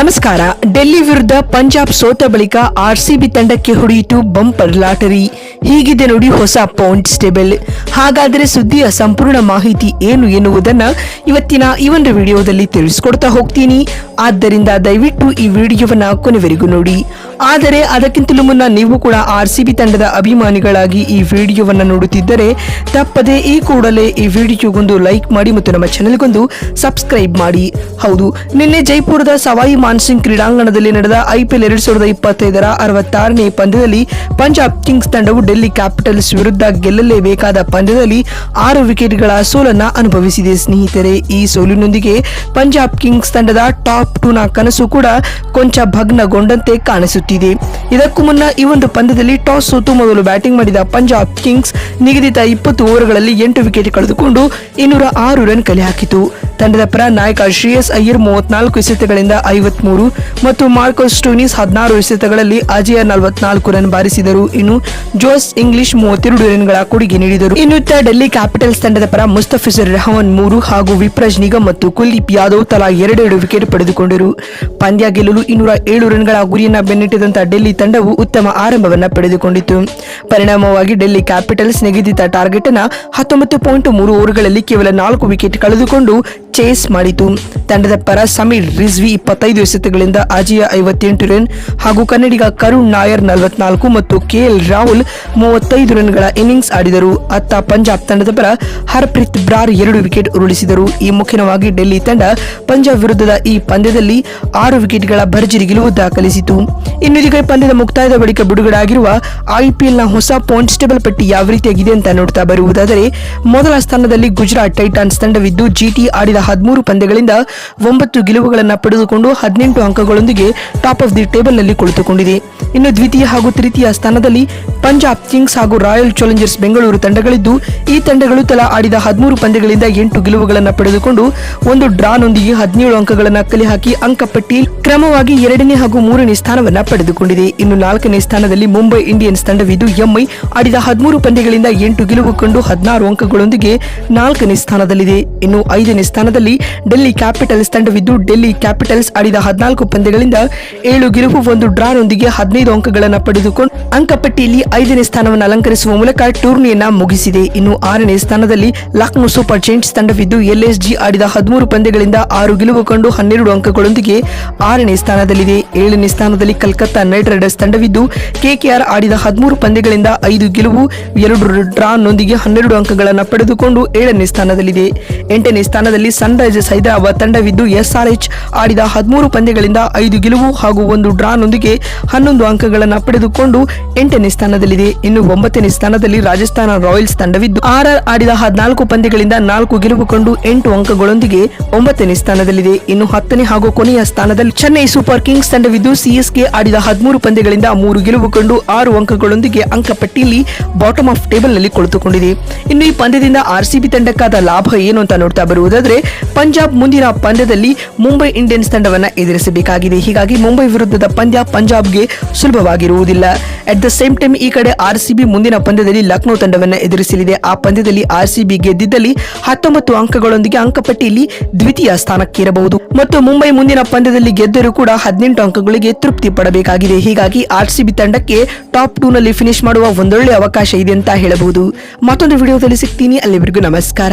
ನಮಸ್ಕಾರ. ಡೆಲ್ಲಿ ವಿರುದ್ಧ ಪಂಜಾಬ್ ಸೋತ ಬಳಿಕ ಆರ್ಸಿಬಿ ತಂಡಕ್ಕೆ ಹೊಡೆಯಿತು ಬಂಪರ್ ಲಾಟರಿ. ಹೀಗಿದೆ ನೋಡಿ ಹೊಸ ಪಾಯಿಂಟ್ ಟೇಬಲ್. ಹಾಗಾದರೆ ಸುದ್ದಿಯ ಸಂಪೂರ್ಣ ಮಾಹಿತಿ ಏನು ಎನ್ನುವುದನ್ನು ಇವತ್ತಿನ ಈ ಒಂದು ವಿಡಿಯೋದಲ್ಲಿ ತಿಳಿಸ್ಕೊಡ್ತಾ ಹೋಗ್ತೀನಿ. ಆದ್ದರಿಂದ ದಯವಿಟ್ಟು ಈ ವಿಡಿಯೋವನ್ನು ಕೊನೆವರೆಗೂ ನೋಡಿ. ಆದರೆ ಅದಕ್ಕಿಂತಲೂ ಮುನ್ನ ನೀವು ಕೂಡ ಆರ್ಸಿಬಿ ತಂಡದ ಅಭಿಮಾನಿಗಳಾಗಿ ಈ ವಿಡಿಯೋವನ್ನು ನೋಡುತ್ತಿದ್ದರೆ ತಪ್ಪದೆ ಈ ಕೂಡಲೇ ಈ ವಿಡಿಯೋಗೊಂದು ಲೈಕ್ ಮಾಡಿ ಮತ್ತು ನಮ್ಮ ಚಾನೆಲ್ಗೊಂದು ಸಬ್ಸ್ಕ್ರೈಬ್ ಮಾಡಿ. ಹೌದು, ನಿನ್ನೆ ಜೈಪುರದ ಸವಾಯಿ ಮಾನ್ಸಿಂಗ್ ಕ್ರೀಡಾಂಗಣದಲ್ಲಿ ನಡೆದ ಐಪಿಎಲ್ ಎರಡ್ ಸಾವಿರದ ಇಪ್ಪತ್ತೈದರ ಅರವತ್ತಾರನೇ ಪಂದ್ಯದಲ್ಲಿ ಪಂಜಾಬ್ ಕಿಂಗ್ಸ್ ತಂಡವು ಡೆಲ್ಲಿ ಕ್ಯಾಪಿಟಲ್ಸ್ ವಿರುದ್ಧ ಗೆಲ್ಲಲೇಬೇಕಾದ ಪಂದ್ಯದಲ್ಲಿ ಆರು ವಿಕೆಟ್ಗಳ ಸೋಲನ್ನು ಅನುಭವಿಸಿದೆ. ಸ್ನೇಹಿತರೆ, ಈ ಸೋಲಿನೊಂದಿಗೆ ಪಂಜಾಬ್ ಕಿಂಗ್ಸ್ ತಂಡದ ಟಾಪ್ ಟೂನ ಕನಸು ಕೂಡ ಕೊಂಚ ಭಗ್ನಗೊಂಡಂತೆ ಕಾಣಿಸುತ್ತಿದೆ. ಇದಕ್ಕೂ ಮುನ್ನ ಈ ಒಂದು ಪಂದ್ಯದಲ್ಲಿ ಟಾಸ್ ಸೋತು ಮೊದಲು ಬ್ಯಾಟಿಂಗ್ ಮಾಡಿದ ಪಂಜಾಬ್ ಕಿಂಗ್ಸ್ ನಿಗದಿತ ಇಪ್ಪತ್ತು ಓವರ್ಗಳಲ್ಲಿ ಎಂಟು ವಿಕೆಟ್ ಕಳೆದುಕೊಂಡು ಇನ್ನೂರ ಆರು ರನ್ ಕಲೆ ಹಾಕಿತು. ತಂಡದ ಪರ ನಾಯಕ ಶ್ರೇಯಸ್ ಅಯ್ಯರ್ ಮೂವತ್ನಾಲ್ಕು ಎಸೆತಗಳಿಂದ ಐವತ್ಮೂರು ಮತ್ತು ಮಾರ್ಕೋಸ್ ಸ್ಟೂನಿಸ್ ಹದಿನಾರು ಎಸೆತಗಳಲ್ಲಿ ಅಜಯ ನಲವತ್ನಾಲ್ಕು ರನ್ ಬಾರಿಸಿದರು. ಇನ್ನು ಜೋಸ್ ಇಂಗ್ಲಿಷ್ ಮೂವತ್ತೆರಡು ರನ್ಗಳ ಕೊಡುಗೆ ನೀಡಿದರು. ಇನ್ನುತ್ತ ಡೆಲ್ಲಿ ಕ್ಯಾಪಿಟಲ್ಸ್ ತಂಡದ ಪರ ಮುಸ್ತಫಿಜುರ್ ರೆಹಮಾನ್ ಮೂರು ಹಾಗೂ ವಿಪ್ರಜ್ ನಿಗಮ್ ಮತ್ತು ಕುಲ್ದೀಪ್ ಯಾದವ್ ತಲಾ ಎರಡೆರಡು ವಿಕೆಟ್ ಪಡೆದುಕೊಂಡರು. ಪಂದ್ಯ ಗೆಲ್ಲಲು ಇನ್ನೂರ ಏಳು ರನ್ಗಳ ಗುರಿಯನ್ನ ಬೆನ್ನಟ್ಟಿದಂತ ಡೆಲ್ಲಿ ತಂಡವು ಉತ್ತಮ ಆರಂಭವನ್ನು ಪಡೆದುಕೊಂಡಿತು. ಪರಿಣಾಮವಾಗಿ ಡೆಲ್ಲಿ ಕ್ಯಾಪಿಟಲ್ಸ್ ನಿಗದಿತ ಟಾರ್ಗೆಟ್ ಅನ್ನ ಹತ್ತೊಂಬತ್ತು ಪಾಯಿಂಟ್ ಮೂರು ಓವರ್ಗಳಲ್ಲಿ ಕೇವಲ ನಾಲ್ಕು ವಿಕೆಟ್ ಕಳೆದುಕೊಂಡು ಚೇಸ್ ಮಾಡಿತು. ತಂಡದ ಪರ ಸಮೀರ್ ರಿಜ್ವಿ ಇಪ್ಪತ್ತೈದು ಎಸೆತಗಳಿಂದ ಅಜಯ ಐವತ್ತೆಂಟು ರನ್ ಹಾಗೂ ಕನ್ನಡಿಗ ಕರುಣ್ ನಾಯರ್ ನಲವತ್ನಾಲ್ಕು ಮತ್ತು ಕೆಎಲ್ ರಾಹುಲ್ ಮೂವತ್ತೈದು ರನ್ಗಳ ಇನ್ನಿಂಗ್ಸ್ ಆಡಿದರು. ಅತ್ತ ಪಂಜಾಬ್ ತಂಡದ ಪರ ಹರ್ಪ್ರೀತ್ ಬ್ರಾರ್ ಎರಡು ವಿಕೆಟ್ ಉರುಳಿಸಿದರು. ಈ ಮುಖ್ಯವಾಗಿ ಡೆಲ್ಲಿ ತಂಡ ಪಂಜಾಬ್ ವಿರುದ್ಧದ ಈ ಪಂದ್ಯದಲ್ಲಿ ಆರು ವಿಕೆಟ್ಗಳ ಭರ್ಜರಿ ಗೆಲುವು ದಾಖಲಿಸಿತು. ಇನ್ನು ಇದೀಗ ಈ ಪಂದ್ಯದ ಮುಕ್ತಾಯದ ಬಳಿಕ ಬಿಡುಗಡೆಯಾಗಿರುವ ಐಪಿಎಲ್ನ ಹೊಸ ಪಾಯಿಂಟ್ಸ್ ಟೇಬಲ್ ಪಟ್ಟಿ ಯಾವ ರೀತಿಯಾಗಿದೆ ಅಂತ ನೋಡ್ತಾ ಬರುವುದಾದರೆ, ಮೊದಲ ಸ್ಥಾನದಲ್ಲಿ ಗುಜರಾತ್ ಟೈಟಾನ್ಸ್ ತಂಡವಿದ್ದು ಜಿಟಿ ಆಡಿದ ಹದಿಮೂರು ಪಂದ್ಯಗಳಿಂದ ಒಂಬತ್ತು ಗೆಲುವುಗಳನ್ನು ಪಡೆದುಕೊಂಡು ಹದಿನೆಂಟು ಅಂಕಗಳೊಂದಿಗೆ ಟಾಪ್ ಆಫ್ ದಿ ಟೇಬಲ್ನಲ್ಲಿ ಕುಳಿತುಕೊಂಡಿದೆ. ಇನ್ನು ದ್ವಿತೀಯ ಹಾಗೂ ತೃತೀಯ ಸ್ಥಾನದಲ್ಲಿ ಪಂಜಾಬ್ ಕಿಂಗ್ಸ್ ಹಾಗೂ ರಾಯಲ್ ಚಾಲೆಂಜರ್ಸ್ ಬೆಂಗಳೂರು ತಂಡಗಳಿದ್ದು, ಈ ತಂಡಗಳು ತಲಾ ಆಡಿದ ಹದಿಮೂರು ಪಂದ್ಯಗಳಿಂದ ಎಂಟು ಗೆಲುವುಗಳನ್ನು ಪಡೆದುಕೊಂಡು ಒಂದು ಡ್ರಾನೊಂದಿಗೆ ಹದಿನೇಳು ಅಂಕಗಳನ್ನು ಕಲೆ ಹಾಕಿ ಅಂಕಪಟ್ಟಿ ಕ್ರಮವಾಗಿ ಎರಡನೇ ಹಾಗೂ ಮೂರನೇ ಸ್ಥಾನವನ್ನು ಪಡೆದುಕೊಂಡಿದೆ. ಇನ್ನು ನಾಲ್ಕನೇ ಸ್ಥಾನದಲ್ಲಿ ಮುಂಬೈ ಇಂಡಿಯನ್ಸ್ ತಂಡವಿದ್ದು ಎಂಐ ಆಡಿದ ಹದಿಮೂರು ಪಂದ್ಯಗಳಿಂದ ಎಂಟು ಗೆಲುವು ಕಂಡು ಹದಿನಾರು ಅಂಕಗಳೊಂದಿಗೆ ನಾಲ್ಕನೇ ಸ್ಥಾನದಲ್ಲಿದೆ. ಇನ್ನು ಐದನೇ ಸ್ಥಾನದಲ್ಲಿ ಡೆಲ್ಲಿ ಕ್ಯಾಪಿಟಲ್ಸ್ ತಂಡವಿದ್ದು, ಡೆಲ್ಲಿ ಕ್ಯಾಪಿಟಲ್ಸ್ ಆಡಿದ ಹದಿನಾಲ್ಕು ಪಂದ್ಯಗಳಿಂದ ಏಳು ಗೆಲುವು, ಒಂದು ಡ್ರಾನೊಂದಿಗೆ ಹದಿನೈದು ಅಂಕಗಳನ್ನು ಪಡೆದುಕೊಂಡು ಅಂಕಪಟ್ಟಿಯಲ್ಲಿ ಐದನೇ ಸ್ಥಾನವನ್ನು ಅಲಂಕರಿಸುವ ಮೂಲಕ ಟೂರ್ನಿಯನ್ನ ಮುಗಿಸಿದೆ. ಇನ್ನು ಆರನೇ ಸ್ಥಾನದಲ್ಲಿ ಲಕ್ನೋ ಸೂಪರ್ ಜೈಂಟ್ಸ್ ತಂಡವಿದ್ದು, ಎಲ್ಎಸ್ಜಿ ಆಡಿದ ಹದಿಮೂರು ಪಂದ್ಯಗಳಿಂದ ಆರು ಗೆಲುವು ಕಂಡು ಹನ್ನೆರಡು ಅಂಕಗಳೊಂದಿಗೆ ಆರನೇ ಸ್ಥಾನದಲ್ಲಿದೆ. ಏಳನೇ ಸ್ಥಾನದಲ್ಲಿ ಕಲ್ಕತ್ತಾ ನೈಟ್ ರೈಡರ್ಸ್ ತಂಡವಿದ್ದು, ಕೆಕೆಆರ್ ಆಡಿದ ಹದಿಮೂರು ಪಂದ್ಯಗಳಿಂದ ಐದು ಗೆಲುವು, ಎರಡು ಡ್ರಾನೊಂದಿಗೆ ಹನ್ನೆರಡು ಅಂಕಗಳನ್ನು ಪಡೆದುಕೊಂಡು ಏಳನೇ ಸ್ಥಾನದಲ್ಲಿದೆ. ಎಂಟನೇ ಸ್ಥಾನದಲ್ಲಿ ಸನ್ರೈಸರ್ಸ್ ಹೈದರಾಬಾದ್ ತಂಡವಿದ್ದು ಎಸ್ಆರ್ಎಚ್ ಆಡಿದ ಹದಿಮೂರು ಪಂದ್ಯಗಳಿಂದ ಐದು ಗೆಲುವು ಹಾಗೂ ಒಂದು ಡ್ರಾನೊಂದಿಗೆ ಹನ್ನೊಂದು ಅಂಕಗಳನ್ನು ಪಡೆದುಕೊಂಡು ಎಂಟನೇ ಸ್ಥಾನದಲ್ಲಿದೆ. ಇನ್ನು ಒಂಬತ್ತನೇ ಸ್ಥಾನದಲ್ಲಿ ರಾಜಸ್ಥಾನ ರಾಯಲ್ಸ್ ತಂಡವಿದ್ದು ಆರ್ಆರ್ ಆಡಿದ ಹದಿನಾಲ್ಕು ಪಂದ್ಯಗಳಿಂದ ನಾಲ್ಕು ಗೆಲುವು ಕಂಡು ಎಂಟು ಅಂಕಗಳೊಂದಿಗೆ ಒಂಬತ್ತನೇ ಸ್ಥಾನದಲ್ಲಿದೆ. ಇನ್ನು ಹತ್ತನೇ ಹಾಗೂ ಕೊನೆಯ ಸ್ಥಾನದಲ್ಲಿ ಚೆನ್ನೈ ಸೂಪರ್ ಕಿಂಗ್ಸ್ ತಂಡವಿದ್ದು ಸಿಎಸ್ಕೆ ಆಡಿದ ಹದಿಮೂರು ಪಂದ್ಯಗಳಿಂದ ಮೂರು ಗೆಲುವು ಕಂಡು ಆರು ಅಂಕಗಳೊಂದಿಗೆ ಅಂಕಪಟ್ಟಿಯಲ್ಲಿ ಬಾಟಮ್ ಆಫ್ ಟೇಬಲ್ನಲ್ಲಿ ಕುಳಿತುಕೊಂಡಿದೆ. ಇನ್ನು ಈ ಪಂದ್ಯದಿಂದ ಆರ್ಸಿಬಿ ತಂಡಕ್ಕಾದ ಲಾಭ ಏನು ಅಂತ ನೋಡ್ತಾ ಬರುವುದಾದ್ರೆ ಪಂಜಾಬ್ ಮುಂದಿನ ಪಂದ್ಯದಲ್ಲಿ ಮುಂಬೈ ಇಂಡಿಯನ್ಸ್ ತಂಡವನ್ನು ಎದುರಿಸಬೇಕಾಗಿದೆ. ಹೀಗಾಗಿ ಮುಂಬೈ ವಿರುದ್ಧದ ಪಂದ್ಯ ಪಂಜಾಬ್ಗೆ ಸುಲಭವಾಗಿರುವುದಿಲ್ಲ. ಅಟ್ ದ ಸೇಮ್ ಟೈಮ್ ಈ ಕಡೆ ಆರ್ಸಿಬಿ ಮುಂದಿನ ಪಂದ್ಯದಲ್ಲಿ ಲಕ್ನೋ ತಂಡವನ್ನು ಎದುರಿಸಲಿದೆ. ಆ ಪಂದ್ಯದಲ್ಲಿ ಆರ್ಸಿಬಿ ಗೆದ್ದಿದ್ದಲ್ಲಿ ಹತ್ತೊಂಬತ್ತು ಅಂಕಗಳೊಂದಿಗೆ ಅಂಕಪಟ್ಟಿಯಲ್ಲಿ ದ್ವಿತೀಯ ಸ್ಥಾನಕ್ಕೇರಬಹುದು. ಮತ್ತು ಮುಂಬೈ ಮುಂದಿನ ಪಂದ್ಯದಲ್ಲಿ ಗೆದ್ದರೂ ಕೂಡ ಹದಿನೆಂಟು ಅಂಕಗಳಿಗೆ ತೃಪ್ತಿ ಪಡಬೇಕಾಗಿದೆ. ಹೀಗಾಗಿ ಆರ್ಸಿಬಿ ತಂಡಕ್ಕೆ ಟಾಪ್ ಟೂ ನಲ್ಲಿ ಫಿನಿಶ್ ಮಾಡುವ ಒಂದೊಳ್ಳೆ ಅವಕಾಶ ಇದೆ ಅಂತ ಹೇಳಬಹುದು. ಮತ್ತೊಂದು ವಿಡಿಯೋದಲ್ಲಿ ಸಿಗ್ತೀನಿ. ಅಲ್ಲಿವರೆಗೂ ನಮಸ್ಕಾರ.